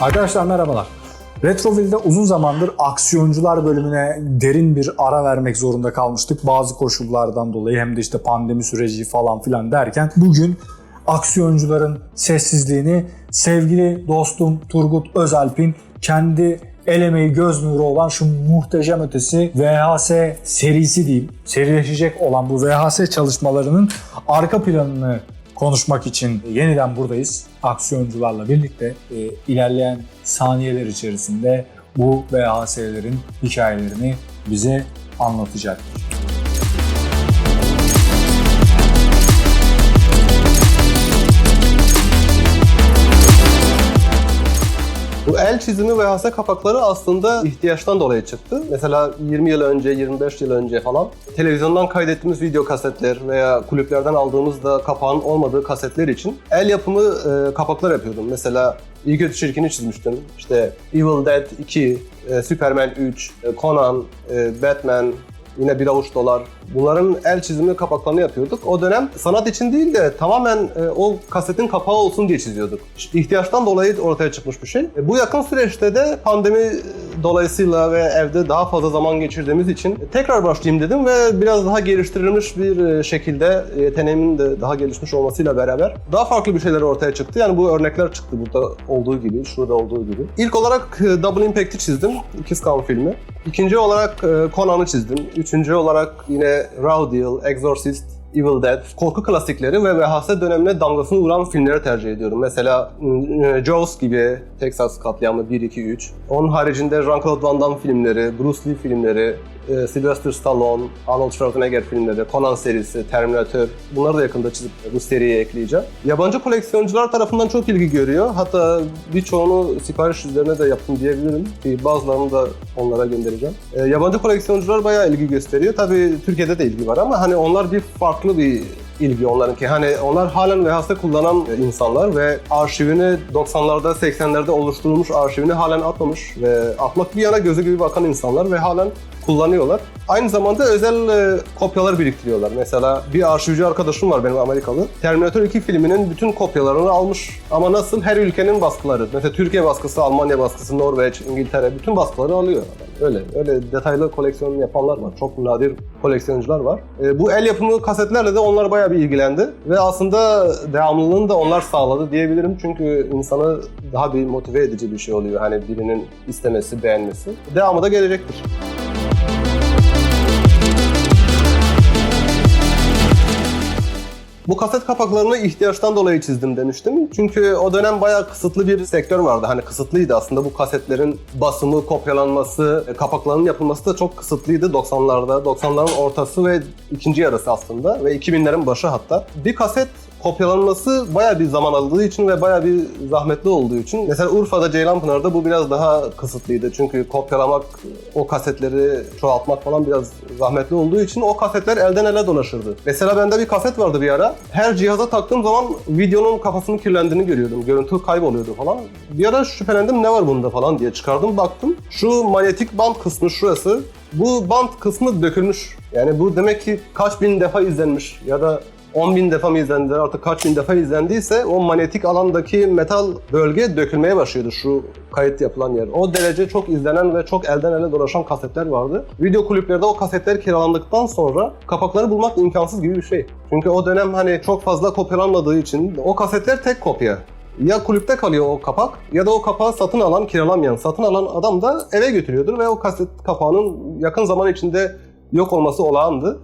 Arkadaşlar merhabalar. Retroville'de uzun zamandır aksiyoncular bölümüne derin bir ara vermek zorunda kalmıştık. Bazı koşullardan dolayı hem de işte pandemi süreci falan filan derken bugün aksiyoncuların sessizliğini sevgili dostum Turgut Özalp'in kendi el emeği göz nuru olan şu muhteşem ötesi VHS serisi diyeyim. Serileşecek olan bu VHS çalışmalarının arka planını konuşmak için yeniden buradayız. Aksiyoncularla birlikte e, ilerleyen saniyeler içerisinde bu VHS'lerin hikayelerini bize anlatacak. Bu el çizimi VHS kapakları aslında ihtiyaçtan dolayı çıktı. Mesela 20 yıl önce, 25 yıl önce falan televizyondan kaydettiğimiz video kasetler veya kulüplerden aldığımız da kapağın olmadığı kasetler için el yapımı e, kapaklar yapıyordum. Mesela İyi Kötü Çirkin'i çizmiştim. İşte Evil Dead 2, e, Superman 3, e, Conan, e, Batman, yine bir avuç dolar. Bunların el çizimli kapaklarını yapıyorduk. O dönem sanat için değil de tamamen e, o kasetin kapağı olsun diye çiziyorduk. İhtiyaçtan dolayı ortaya çıkmış bir şey. E, bu yakın süreçte de pandemi dolayısıyla ve evde daha fazla zaman geçirdiğimiz için tekrar başlayayım dedim ve biraz daha geliştirilmiş bir e, şekilde yeteneğimin de daha gelişmiş olmasıyla beraber daha farklı bir şeyler ortaya çıktı. Yani bu örnekler çıktı burada olduğu gibi, şurada olduğu gibi. İlk olarak e, Double Impact'i çizdim. İkiz kan filmi. İkinci olarak e, Conan'ı çizdim. Üçüncü olarak yine Raw Deal, Exorcist, Evil Dead, korku klasikleri ve VHS dönemine damgasını vuran filmleri tercih ediyorum. Mesela e, Jaws gibi Texas katliamı 1, 2, 3. Onun haricinde Jean-Claude Van Damme filmleri, Bruce Lee filmleri, e, Sylvester Stallone, Arnold Schwarzenegger filmleri, Conan serisi, Terminator bunları da yakında çizip bu seriye ekleyeceğim. Yabancı koleksiyoncular tarafından çok ilgi görüyor. Hatta birçoğunu sipariş üzerine de yaptım diyebilirim. Bazılarını da onlara göndereceğim. E, yabancı koleksiyoncular bayağı ilgi gösteriyor. Tabii Türkiye'de de ilgi var ama hani onlar bir farklı bir ilgi onlarınki. Hani onlar halen VHS kullanan insanlar ve arşivini 90'larda 80'lerde oluşturulmuş arşivini halen atmamış ve atmak bir yana gözü gibi bakan insanlar ve halen kullanıyorlar. Aynı zamanda özel e, kopyalar biriktiriyorlar. Mesela bir arşivci arkadaşım var benim Amerikalı. Terminator 2 filminin bütün kopyalarını almış. Ama nasıl? Her ülkenin baskıları. Mesela Türkiye baskısı, Almanya baskısı, Norveç, İngiltere bütün baskıları alıyor. Öyle. Öyle detaylı koleksiyon yapanlar var. Çok nadir koleksiyoncular var. E, bu el yapımı kasetlerle de onlar bayağı bir ilgilendi. Ve aslında devamlılığını da onlar sağladı diyebilirim. Çünkü insanı daha bir motive edici bir şey oluyor. Hani birinin istemesi, beğenmesi. Devamı da gelecektir. Bu kaset kapaklarını ihtiyaçtan dolayı çizdim demiştim. Çünkü o dönem bayağı kısıtlı bir sektör vardı. Hani kısıtlıydı aslında bu kasetlerin basımı, kopyalanması, kapaklarının yapılması da çok kısıtlıydı 90'larda. 90'ların ortası ve ikinci yarısı aslında ve 2000'lerin başı hatta. Bir kaset kopyalanması bayağı bir zaman aldığı için ve bayağı bir zahmetli olduğu için. Mesela Urfa'da Ceylanpınar'da bu biraz daha kısıtlıydı. Çünkü kopyalamak, o kasetleri çoğaltmak falan biraz zahmetli olduğu için o kasetler elden ele dolaşırdı. Mesela bende bir kaset vardı bir ara. Her cihaza taktığım zaman videonun kafasının kirlendiğini görüyordum. Görüntü kayboluyordu falan. Bir ara şüphelendim ne var bunda falan diye çıkardım baktım. Şu manyetik band kısmı şurası. Bu band kısmı dökülmüş. Yani bu demek ki kaç bin defa izlenmiş ya da 10 bin defa mı izlendi artık kaç bin defa izlendiyse o manyetik alandaki metal bölge dökülmeye başlıyordu şu kayıt yapılan yer. O derece çok izlenen ve çok elden ele dolaşan kasetler vardı. Video kulüplerde o kasetler kiralandıktan sonra kapakları bulmak imkansız gibi bir şey. Çünkü o dönem hani çok fazla kopyalanmadığı için o kasetler tek kopya ya kulüpte kalıyor o kapak ya da o kapağı satın alan, kiralamayan, satın alan adam da eve götürüyordur ve o kaset kapağının yakın zaman içinde yok olması olağandı.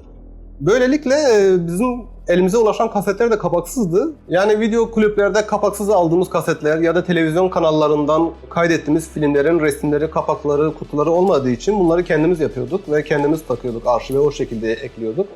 Böylelikle e, bizim elimize ulaşan kasetler de kapaksızdı. Yani video kulüplerde kapaksız aldığımız kasetler ya da televizyon kanallarından kaydettiğimiz filmlerin resimleri, kapakları, kutuları olmadığı için bunları kendimiz yapıyorduk ve kendimiz takıyorduk. Arşive o şekilde ekliyorduk.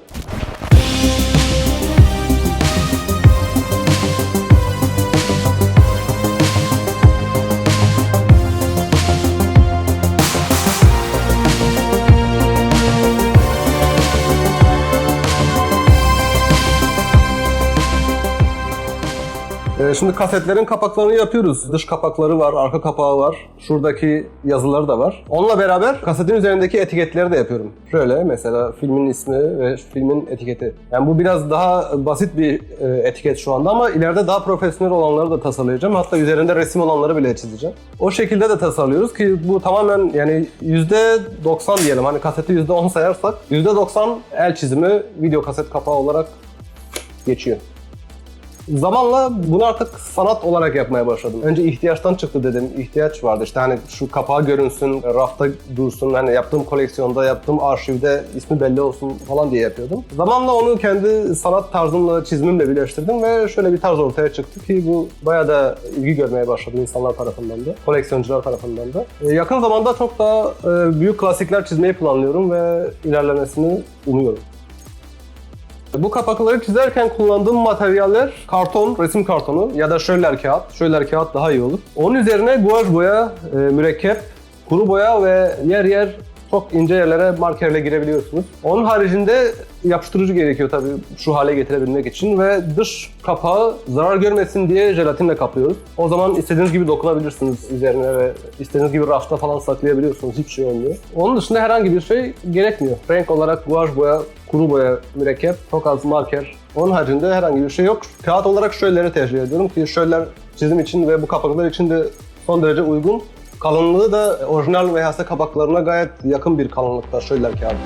Şimdi kasetlerin kapaklarını yapıyoruz. Dış kapakları var, arka kapağı var. Şuradaki yazıları da var. Onunla beraber kasetin üzerindeki etiketleri de yapıyorum. Şöyle mesela filmin ismi ve filmin etiketi. Yani bu biraz daha basit bir e, etiket şu anda ama ileride daha profesyonel olanları da tasarlayacağım. Hatta üzerinde resim olanları bile çizeceğim. O şekilde de tasarlıyoruz ki bu tamamen yani %90 diyelim. Hani kaseti %10 sayarsak %90 el çizimi video kaset kapağı olarak geçiyor. Zamanla bunu artık sanat olarak yapmaya başladım. Önce ihtiyaçtan çıktı dedim. İhtiyaç vardı. İşte hani şu kapağı görünsün, rafta dursun. Hani yaptığım koleksiyonda, yaptığım arşivde ismi belli olsun falan diye yapıyordum. Zamanla onu kendi sanat tarzımla, çizimimle birleştirdim ve şöyle bir tarz ortaya çıktı ki bu bayağı da ilgi görmeye başladı insanlar tarafından da, koleksiyoncular tarafından da. Ee, yakın zamanda çok daha e, büyük klasikler çizmeyi planlıyorum ve ilerlemesini umuyorum. Bu kapakları çizerken kullandığım materyaller karton, resim kartonu ya da şöller kağıt. Şöller kağıt daha iyi olur. Onun üzerine guaj boya, e, mürekkep, kuru boya ve yer yer çok ince yerlere markerle girebiliyorsunuz. Onun haricinde yapıştırıcı gerekiyor tabii şu hale getirebilmek için ve dış kapağı zarar görmesin diye jelatinle kaplıyoruz. O zaman istediğiniz gibi dokunabilirsiniz üzerine ve istediğiniz gibi rafta falan saklayabiliyorsunuz. Hiçbir şey olmuyor. Onun dışında herhangi bir şey gerekmiyor. Renk olarak guaj boya, kuru boya, mürekkep, çok az marker. Onun haricinde herhangi bir şey yok. Kağıt olarak şölleri tercih ediyorum ki şöller çizim için ve bu kapaklar için de son derece uygun. Kalınlığı da orijinal VHS kapaklarına gayet yakın bir kalınlıkta şöller kağıdı.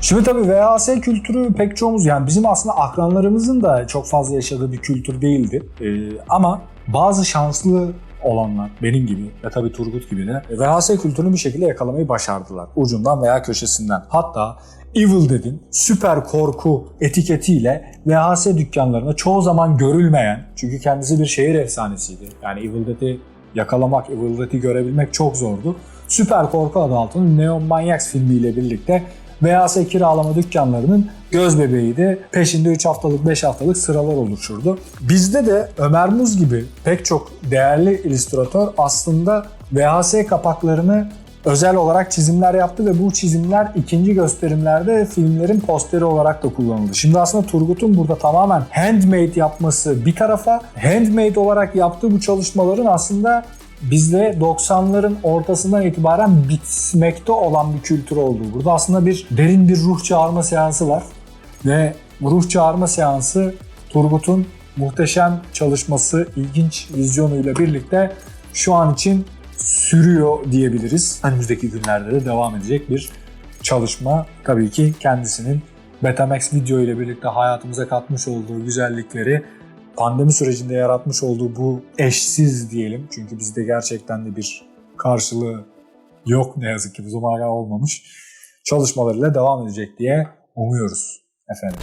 Şimdi tabii VHS kültürü pek çoğumuz yani bizim aslında akranlarımızın da çok fazla yaşadığı bir kültür değildi. Ee, ama bazı şanslı olanlar benim gibi ve tabii Turgut gibi de VHS kültürünü bir şekilde yakalamayı başardılar. Ucundan veya köşesinden. Hatta Evil Dead'in süper korku etiketiyle VHS dükkanlarında çoğu zaman görülmeyen çünkü kendisi bir şehir efsanesiydi. Yani Evil Dead'i yakalamak, Evil Dead'i görebilmek çok zordu. Süper korku adı altında Neon Maniacs filmiyle birlikte VHS kiralama dükkanlarının göz bebeğiydi. Peşinde 3 haftalık 5 haftalık sıralar oluşurdu. Bizde de Ömer Muz gibi pek çok değerli illüstratör aslında VHS kapaklarını özel olarak çizimler yaptı ve bu çizimler ikinci gösterimlerde filmlerin posteri olarak da kullanıldı. Şimdi aslında Turgut'un burada tamamen handmade yapması bir tarafa, handmade olarak yaptığı bu çalışmaların aslında bizde 90'ların ortasından itibaren bitmekte olan bir kültür olduğu. Burada aslında bir derin bir ruh çağırma seansı var. Ve ruh çağırma seansı Turgut'un muhteşem çalışması, ilginç vizyonuyla birlikte şu an için sürüyor diyebiliriz. Önümüzdeki günlerde de devam edecek bir çalışma. Tabii ki kendisinin Betamax video ile birlikte hayatımıza katmış olduğu güzellikleri pandemi sürecinde yaratmış olduğu bu eşsiz diyelim. Çünkü bizde gerçekten de bir karşılığı yok ne yazık ki bu zamana olmamış. Çalışmalarıyla devam edecek diye umuyoruz efendim.